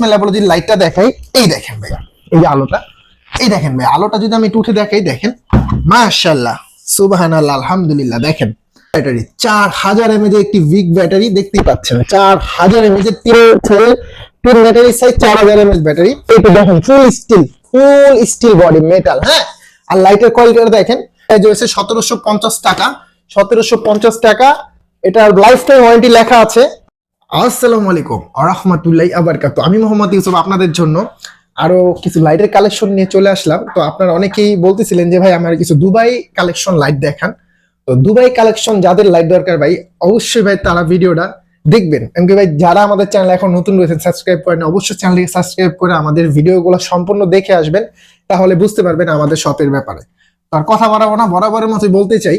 বিসমিল্লাহ বলে যদি লাইটটা দেখাই, এই দেখেন ভাই এই যে আলোটা, এই দেখেন ভাই আলোটা যদি আমি একটু উঠে দেখাই, দেখেন মাশাল্লাহ সুবাহান আলহামদুলিল্লাহ, দেখেন, ব্যাটারি, চার হাজার এমএজ একটি উইক ব্যাটারি দেখতেই পাচ্ছেন, চার হাজার এমএজ এর তিন তিন ব্যাটারি সাইজ চার হাজার এমএজ ব্যাটারি এইটা দেখেন full steel full steel body metal হ্যাঁ আর লাইটের কোয়ালিটিটা দেখেন প্রাইস হয়েছে সতেরোশো পঞ্চাশ টাকা, সতেরোশো পঞ্চাশ টাকা, এটার লাইফ টাইম ওয়ারেন্টি লেখা আছে আসসালামু আলাইকুম আরহামাতুল্লাহ আবারকাত আমি মোহাম্মদ ইউসুফ, আপনাদের জন্য আরও কিছু লাইটের কালেকশন নিয়ে চলে আসলাম। তো আপনারা অনেকেই বলতেছিলেন যে, ভাই, আমার কিছু দুবাই কালেকশন লাইট দেখান। তো দুবাই কালেকশন যাদের লাইট দরকার, ভাই, অবশ্যই ভাই তারা ভিডিওটা দেখবেন। এমনকি ভাই, যারা আমাদের চ্যানেল এখন নতুন রয়েছেন সাবস্ক্রাইব করেন অবশ্যই চ্যানেলটিকে সাবস্ক্রাইব করে আমাদের ভিডিওগুলো সম্পূর্ণ দেখে আসবেন। তাহলে বুঝতে পারবেন আমাদের শপের ব্যাপারে। তার কথা বাড়াবো না, বরাবরের মতোই বলতে চাই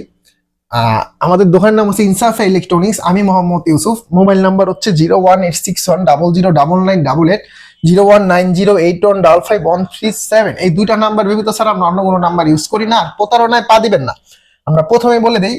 আমাদের দোকানের নাম হচ্ছে ইনসাফা ইলেকট্রনিক্স। আমি মোহাম্মদ ইউসুফ। মোবাইল নাম্বার হচ্ছে zero one eight six one double zero double nine double eight, zero one nine zero eight one double five one three seven. এই দুইটা নাম্বার ব্যতীত ছাড়া আমরা অন্য কোনো নাম্বার ইউজ করি না। প্রতারণায় পা দিবেন না। আমরা প্রথমে বলে দিই,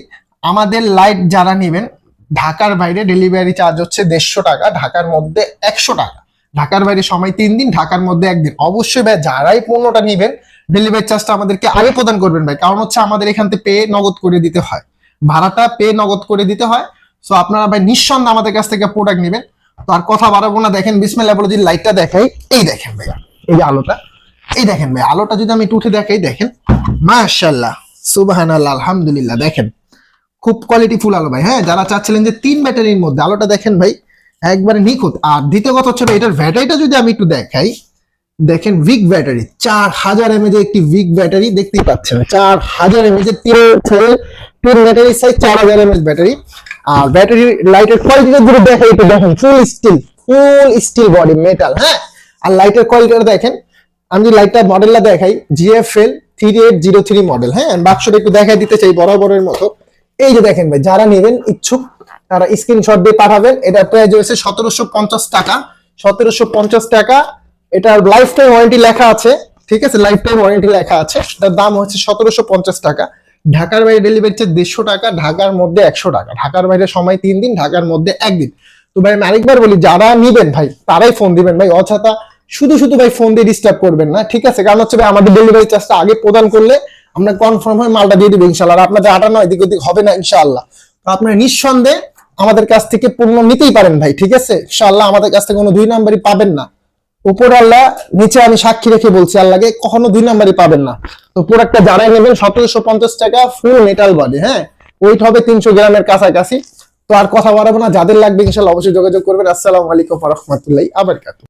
আমাদের লাইট যারা নেবেন, ঢাকার বাইরে ডেলিভারি চার্জ হচ্ছে দেড়শো টাকা, ঢাকার মধ্যে একশো টাকা। ঢাকার বাইরে সময় তিন দিন, ঢাকার মধ্যে একদিন। অবশ্যই ভাই, যারাই পণ্যটা নেবেন ডেলিভারি চার্জটা আমাদেরকে আগে প্রদান করবেন ভাই। কারণ হচ্ছে আমাদের এখান থেকে পেয়ে নগদ করে দিতে হয়। ভাড়াটা পে নগদ করে দিতে হয়। সো আপনারা ভাই নিঃসন্দেহে আমাদের কাছ থেকে প্রোডাক্ট নেবেন। তো আর কথা বাড়াবো না। দেখেন বিসমিল্লাহ বলে যদি লাইটটা দেখাই, এই দেখেন ভাই এই যে আলোটা, এই দেখেন ভাই আলোটা যদি আমি একটু উঠে দেখাই, দেখেন। মাশাল্লাহ সুবাহান আল্লাহ আলহামদুলিল্লাহ, দেখেন। খুব কোয়ালিটি ফুল আলো ভাই। হ্যাঁ যারা চাচ্ছিলেন যে তিন ব্যাটারির মধ্যে আলোটা দেখেন ভাই, একবারে নিখুঁত। আর দ্বিতীয় কথা হচ্ছে এটার ব্যাটারিটা যদি আমি একটু দেখাই, দেখেন উইক ব্যাটারি চার হাজার এমএজ একটি উইক ব্যাটারি দেখতেই পাচ্ছেন। চার হাজার এমএজ এর তিন তিন ব্যাটারি সাইজ চার হাজার এমএজ ব্যাটারি আর ব্যাটারি লাইটের কোয়ালিটিটা যদি দেখেন একটু দেখেন full steel full steel body metal হ্যাঁ? আর লাইটের কোয়ালিটিটা দেখেন, আমি যদি লাইটটা মডেলটা দেখাই GFL three eight zero three model হ্যাঁ? বাক্সটা একটু দেখাই দিতে চাই বরাবরের মতো। এই যে দেখেন ভাই, যারা নেবেন, ইচ্ছুক, তারা স্ক্রিনশট দিয়ে পাঠাবেন। এটা প্রাইস হয়েছে সতেরোশো পঞ্চাশ টাকা। সতেরোশো পঞ্চাশ টাকা, এটার লাইফ টাইম ওয়ারেন্টি লেখা আছে, ঠিক আছে? লাইফ টাইম ওয়ারেন্টি লেখা আছে। এটার দাম হচ্ছে সতেরোশো পঞ্চাশ টাকা। ঢাকার বাইরে ডেলিভারি চার্জ দেড়শো টাকা, ঢাকার মধ্যে একশো টাকা। ঢাকার বাইরে সময় তিন দিন, ঢাকার মধ্যে একদিন। তো ভাই, আমি আরেকবার বলি, যারা নিবেন ভাই, তারাই ফোন দিবেন। ভাই, অযথা শুধু শুধু ভাই ফোন দিয়ে ডিস্টার্ব করবেন না, ঠিক আছে? কারণ হচ্ছে ভাই, আমাদের ডেলিভারি চার্জটা আগে প্রদান করলে আমরা কনফার্ম হয়ে মালটা দিয়ে দিব ইনশাল্লাহ। আর আপনাদের আটা নয় এদিক ওদিক হবে না ইনশাল্লাহ। তো আপনারা নিঃসন্দেহে আমাদের কাছ থেকে পূর্ণ নিতেই পারেন ভাই, ঠিক আছে? ইনশাআল্লাহ আমাদের কাছ থেকে কোনো দুই নাম্বারই পাবেন না। উপর আল্লাহ, নিচে আমি সাক্ষী রেখে বলছি আল্লাহকে, কখনো দুই নাম্বারই পাবেন না। তো প্রোডাক্টটা যারাই নেবেন, সতেরোশো পঞ্চাশ টাকা ফুল মেটাল বডি হ্যাঁ? ওয়েট হবে তিনশো গ্রামের কাছাকাছি। তো আর কথা বাড়াবো না, যাদের লাগবে ইনশাল্লাহ অবশ্যই যোগাযোগ করবেন। আসসালামু আলাইকুম রহমতুল্লাহ আবার